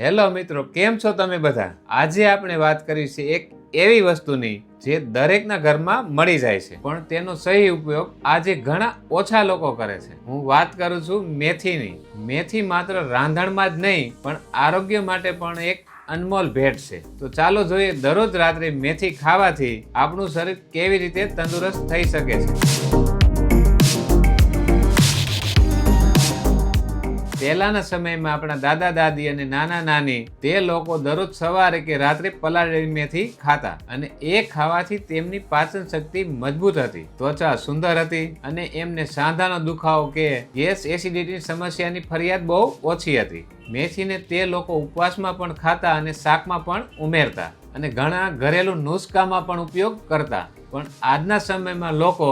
Hello મિત્રો, કેમ છો તમે બધા? આજે આપણે વાત કરી છે એક એવી વસ્તુની જે દરેકના ઘરમાં મળી જાય છે. પણ તેનો સહી ઉપયોગ આજે ઘણા ઓછા લોકો કરે છે. હું વાત કરું છું મેથીની. મેથી માત્ર રાંધણમાં જ નહીં, પણ આરોગ્ય માટે પણ એક અનમોલ ભેટ છે. તો ચાલો જોઈએ દરરોજ રાત્રે મેથી ખાવાથી આપણું શરીર કેવી રીતે તંદુરસ્ત થઈ શકે છે. પહેલાના સમયમાં આપણા દાદા, દાદી અને નાના, નાની તે લોકો દરરોજ સવારે કે રાત્રે પલાળેલી મેથી ખાતા અને એ ખાવાથી તેમની પાચન શક્તિ મજબૂત હતી, ત્વચા સુંદર હતી અને એમને સાંધાનો દુખાવો કે ગેસ એસિડિટીની સમસ્યાની ફરિયાદ બહુ ઓછી હતી. મેથીને તે લોકો ઉપવાસમાં પણ ખાતા અને શાકમાં પણ ઉમેરતા અને ઘણા ઘરેલું નુસ્ખામાં પણ ઉપયોગ કરતા. પણ આજના સમયમાં લોકો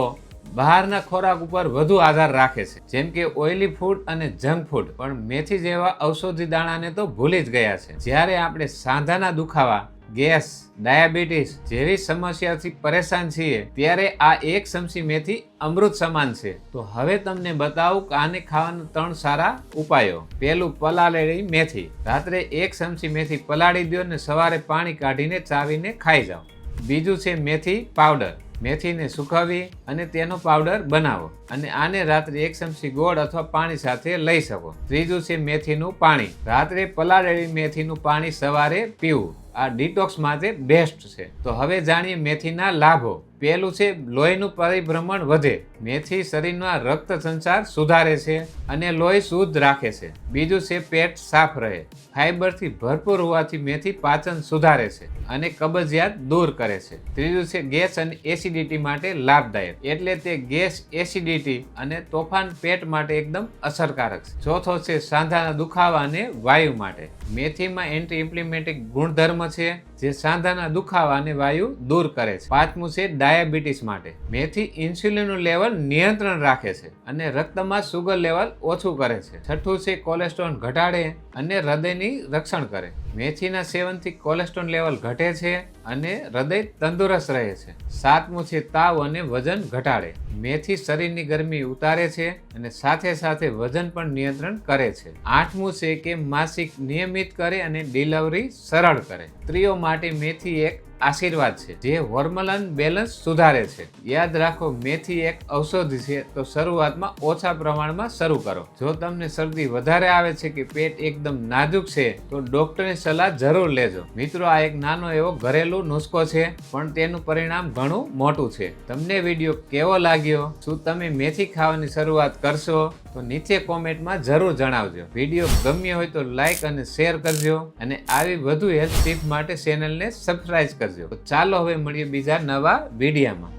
બહારના ખોરાક ઉપર વધુ આધાર રાખે છે. જેમ કે ઓઇલી ફૂડ અને જંક ફૂડ. પણ મેથી જેવા ઔષધિ દાણાને તો ભૂલી જ ગયા છે. જ્યારે આપણે સાંધાના દુખાવા, ગેસ, ડાયાબિટીસ જેવી સમસ્યાથી પરેશાન છીએ, ત્યારે આ એક ચમચી મેથી અમૃત સમાન છે. તો હવે તમને બતાવું કે આને ખાવાના ત્રણ સારા ઉપાયો. પહેલું, પલાળેલી મેથી. રાત્રે એક ચમચી મેથી પલાળી દો અને સવારે પાણી કાઢીને ચાવીને ખાઈ જાઓ. બીજું છે મેથી પાવડર. મેથીને સુકવી અને તેનો પાવડર બનાવો અને આને રાત્રે એક ચમચી ગોળ અથવા પાણી સાથે લઈ શકો. ત્રીજું છે મેથીનું પાણી. રાત્રે પલાળેલી મેથીનું પાણી સવારે પીવું. આ ડિટોક્સ માટે બેસ્ટ છે. તો હવે જાણીએ મેથીના લાભો. પહેલું છે, લોહીનું પરિભ્રમણ વધે. મેથી શરીરમાં રક્ત સંચાર સુધારે છે અને લોહી શુદ્ધ રાખે છે. બીજું છે, પેટ સાફ રહે. ફાઈબરથી ભરપૂર હોવાથી મેથી પાચન સુધારે છે અને કબજિયાત દૂર કરે છે. ત્રીજું છે, ગેસ અને એસિડિટી માટે લાભદાયક. એટલે તે ગેસ, એસિડિટી અને તોફાન પેટ માટે એકદમ અસરકારક છે. ચોથો છે, સાંધાના દુખાવા અને વાયુ માટે. મેથીમાં એન્ટી ઇમ્પ્લિમેન્ટિક ગુણધર્મ છે જે સાંધાના દુખાવા અને વાયુ દૂર કરે છે. પાંચમું છે ડાયાબિટીસ માટે. મેથી ઇન્સ્યુલિનનું લેવલ નિયંત્રણ રાખે છે અને રક્તમાં સુગર લેવલ ઓછું કરે છે. છઠ્ઠું છે કોલેસ્ટ્રોલ ઘટાડે અને હૃદયની રક્ષણ કરે. મેથીના સેવનથી કોલેસ્ટ્રોલ લેવલ ઘટે છે અને હૃદય તંદુરસ્ત રહે છે. સાતમું છે તાવ અને વજન ઘટાડે. મેથી શરીરની ગરમી ઉતારે છે અને સાથે સાથે વજન પણ નિયંત્રણ કરે છે. આઠમું છે કે માસિક નિયમિત કરે અને ડિલિવરી સરળ કરે. સ્ત્રીઓ માટે મેથી એક આશીર્વાદ છે, જે હોર્મોનલ બેલેન્સ સુધારે છે. યાદ રાખો, મેથી એક ઔષધિ છે, તો શરૂઆતમાં ઓછા પ્રમાણમાં શરૂ કરો. જો તમને શરદી વધારે આવે છે કે પેટ એકદમ નાજુક છે, તો ડોક્ટરની સલાહ જરૂર લેજો. મિત્રો, આ એક નાનો એવો ઘરેલું નુસ્ખો છે, પણ તેનું પરિણામ ઘણું મોટું છે. તમને વીડિયો કેવો લાગ્યો? શું તમે મેથી ખાવાની શરૂઆત કરશો? તો નીચે કોમેન્ટમાં જરૂર જણાવજો. વીડિયો ગમ્યો હોય તો લાઈક અને શેર કરજો. અને આવી વધુ હેલ્થ ટિપ માટે ચેનલને સબસ્ક્રાઈબ કરજો. તો ચાલો હવે મળીએ બીજા નવા વિડીયામાં.